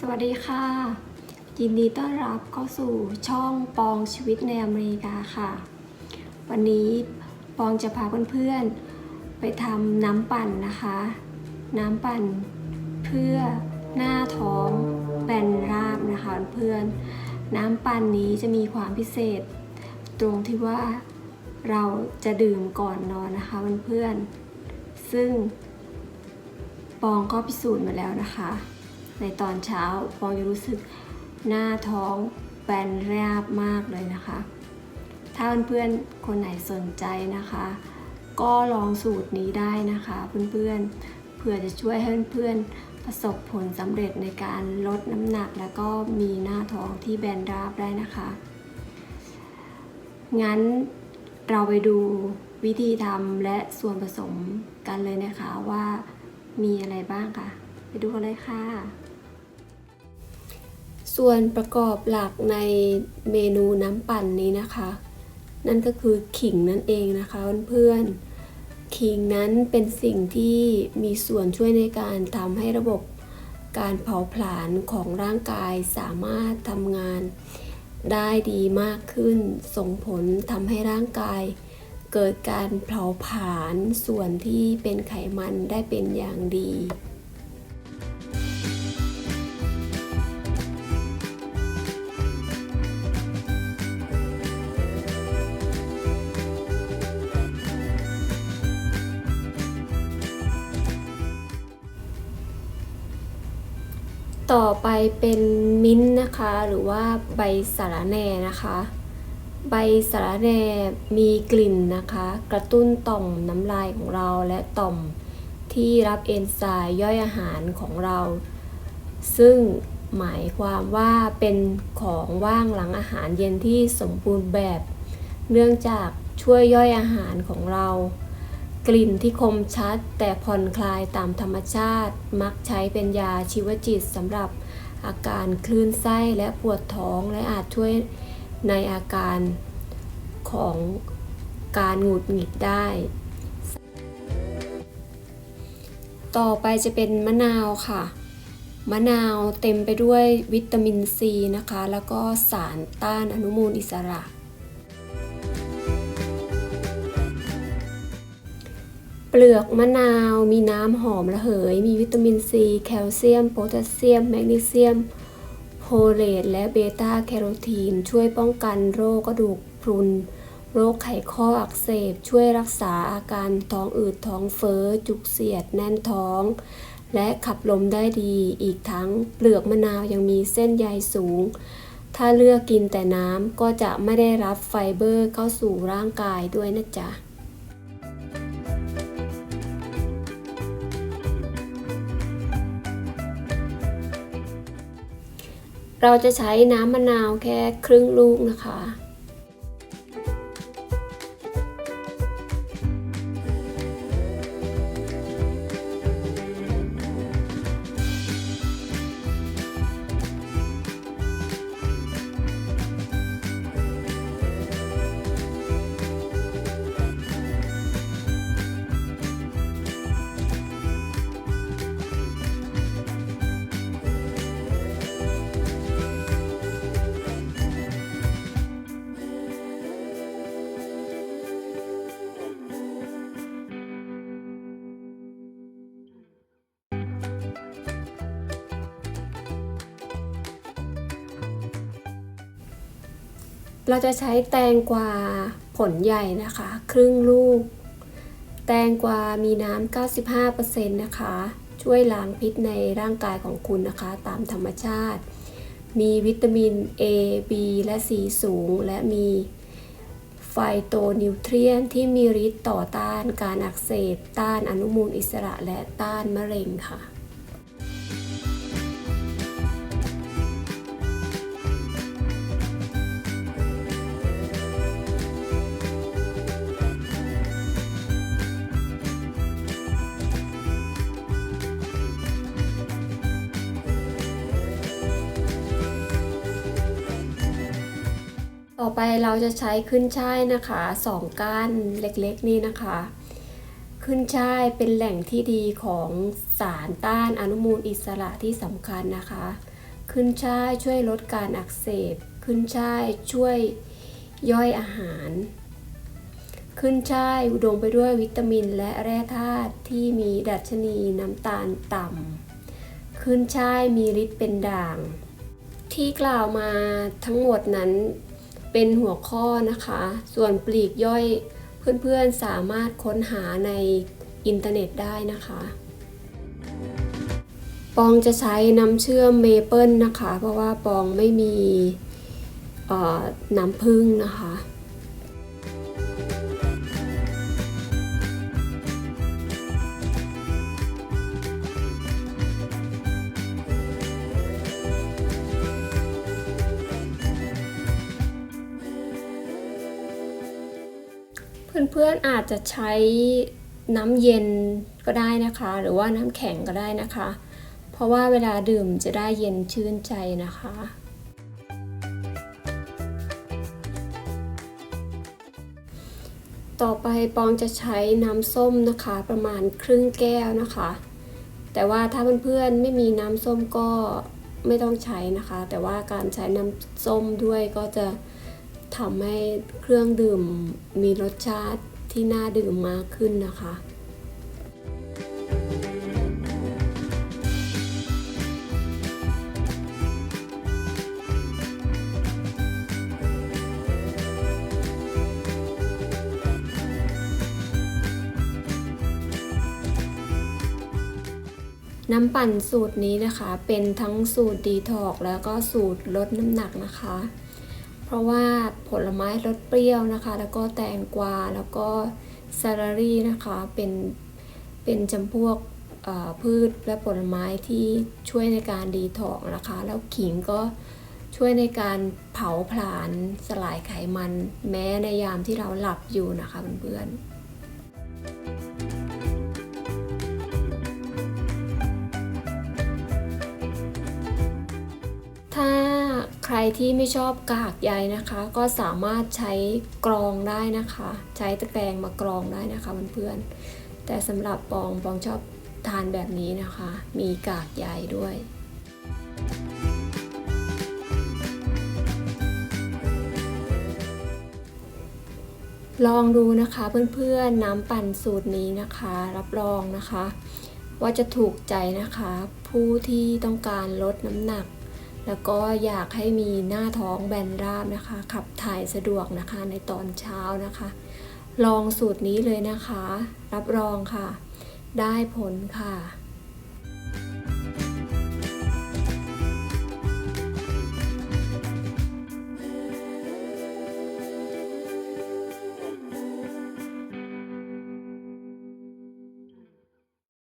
สวัสดีค่ะ ยินดีต้อนรับเข้าสู่ช่องปองชีวิตในอเมริกาค่ะ วันนี้ปองจะพาเพื่อนๆ ไปทำน้ำปั่นนะคะ น้ำปั่นเพื่อหน้าท้องแบนราบนะคะเพื่อนๆน้ำปั่นนี้จะมีความพิเศษ ตรงที่ว่าเราจะดื่มก่อนนอนนะคะเพื่อนๆซึ่งปองก็พิสูจน์มาแล้วนะคะ ในตอนเช้าปองจะรู้สึกหน้าท้องแบนราบมากเลยนะคะ ถ้าเพื่อนๆคนไหนสนใจนะคะ ก็ลองสูตรนี้ได้นะคะเพื่อนๆเพื่อจะช่วยให้เพื่อนๆประสบผลสำเร็จในการลดน้ำหนัก แล้วก็มีหน้าท้องที่แบนราบได้นะคะ งั้นเราไปดูวิธีทำและส่วนผสมกันเลยนะคะว่ามีอะไรบ้างค่ะ ไปดูกันเลยค่ะ ส่วนประกอบหลักในเมนูน้ำปั่นนี้นะคะ นั่นก็คือขิงนั่นเองนะคะเพื่อนๆขิงนั้นเป็นสิ่งที่มีส่วนช่วยในการทำให้ระบบการเผาผลาญของร่างกายสามารถทำงานได้ดีมากขึ้น ส่งผลทำให้ร่างกาย เกิดการเผาผลาญส่วนที่เป็นไขมันได้เป็นอย่างดี ต่อไปเป็นมิ้นนะคะ หรือว่าใบสาระแหน่นะคะ ใบสาระแหน่มีกลิ่นนะคะ กระตุ้นต่อมน้ำลายของเราและต่อมที่รับเอนไซม์ย่อยอาหารของเรา ซึ่งหมายความว่าเป็นของว่างหลังอาหารเย็นที่สมบูรณ์แบบ เนื่องจากช่วยย่อยอาหารของเรา กลิ่นที่คมชัดแต่ผ่อนคลายตามธรรมชาติ มักใช้เป็นยาชีวจิตสำหรับอาการคลื่นไส้และปวดท้องและอาจช่วยในอาการของการหงุดหงิดได้ ต่อไปจะเป็นมะนาวค่ะ มะนาวเต็มไปด้วยวิตามินซีนะคะ แล้วก็สารต้านอนุมูลอิสระ เปลือกมะนาว มีน้ำหอมระเหย มีวิตามินซี แคลเซียม โพแทสเซียม แมกนีเซียม โพเลต และเบต้าแคโรทีน ช่วยป้องกันโรคกระดูกพรุน โรคไขข้ออักเสบ ช่วยรักษาอาการท้องอืดท้องเฟ้อ จุกเสียด แน่นท้อง และขับลมได้ดี อีกทั้งเปลือกมะนาวยังมีเส้นใยสูง ถ้าเลือกกินแต่น้ำก็จะไม่ได้รับไฟเบอร์เข้าสู่ร่างกายด้วยนะจ๊ะ เราจะใช้น้ำมะนาวแค่ครึ่งลูกนะคะ เราจะใช้แตงกวาผลใหญ่นะคะ ครึ่งลูก แตงกวามีน้ำ 95%นะคะ ช่วยล้างพิษในร่างกายของคุณนะคะ ตามธรรมชาติ มีวิตามิน A B และ C สูง และมีไฟโตนิวเทรียนที่มีฤทธิ์ต่อต้านการอักเสบ ต้านอนุมูลอิสระและต้านมะเร็งค่ะ ต่อไปเราจะใช้ขึ้นช่ายนะคะสองก้านเล็กๆนี่นะคะ ขึ้นช่ายเป็นแหล่งที่ดีของสารต้านอนุมูลอิสระที่สำคัญนะคะ ขึ้นช่ายช่วยลดการอักเสบ ขึ้นช่ายช่วยย่อยอาหาร ขึ้นช่ายอุดมไปด้วยวิตามินและแร่ธาตุที่มีดัชนีน้ำตาลต่ำขึ้นช่ายมีฤทธิ์เป็นด่าง ที่กล่าวมาทั้งหมดนั้น เป็นหัวข้อนะคะ ส่วนปลีกย่อยเพื่อนๆสามารถค้นหาในอินเทอร์เน็ตได้นะคะปองจะใช้น้ำเชื่อมเมเปิลนะคะ เพราะว่าปองไม่มีน้ำผึ้งนะคะ เพื่อนๆอาจจะใช้น้ำเย็นก็ได้นะคะ หรือว่าน้ำแข็งก็ได้นะคะ เพราะว่าเวลาดื่มจะได้เย็นชื่นใจนะคะ ต่อไปปองจะใช้น้ำส้มนะคะประมาณครึ่งแก้วนะคะ แต่ว่าถ้าเพื่อนๆไม่มีน้ำส้มก็ไม่ต้องใช้นะคะ แต่ว่าการใช้น้ำส้มด้วยก็จะ ทำให้เครื่องดื่มมีรสชาติที่น่าดื่มมากขึ้นนะคะน้ำปั่นสูตรนี้นะคะ เป็นทั้งสูตรดีท็อกซ์แล้วก็สูตรลดน้ำหนักนะคะ เพราะว่าผลไม้รสเปรี้ยวนะคะ แล้วก็แตงกวาแล้วก็ซาลารี่นะคะเป็นเป็นจำพวกพืชและผลไม้ที่ช่วยในการดีท็อกนะคะ แล้วขิงก็ช่วยในการเผาผลาญสลายไขมันแม้ในยามที่เราหลับอยู่นะคะเพื่อนๆ รที่ไม่ชอบกากใยนะคะ ก็สามารถใช้กรองได้นะคะ ใช้ตะแกรงมากรองได้นะคะเพื่อนๆแต่สำหรับปองปองชอบทานแบบนี้นะคะ มีกากใยด้วยลองดูนะคะเพื่อนๆน้ำปั่นสูตรนี้นะคะ รับรองนะคะ ว่าจะถูกใจนะคะ ผู้ที่ต้องการลดน้ำหนัก แล้วก็อยากให้มีหน้าท้องแบนราบนะคะ ขับถ่ายสะดวกนะคะในตอนเช้านะคะ ลองสูตรนี้เลยนะคะ รับรองค่ะ ได้ผลค่ะ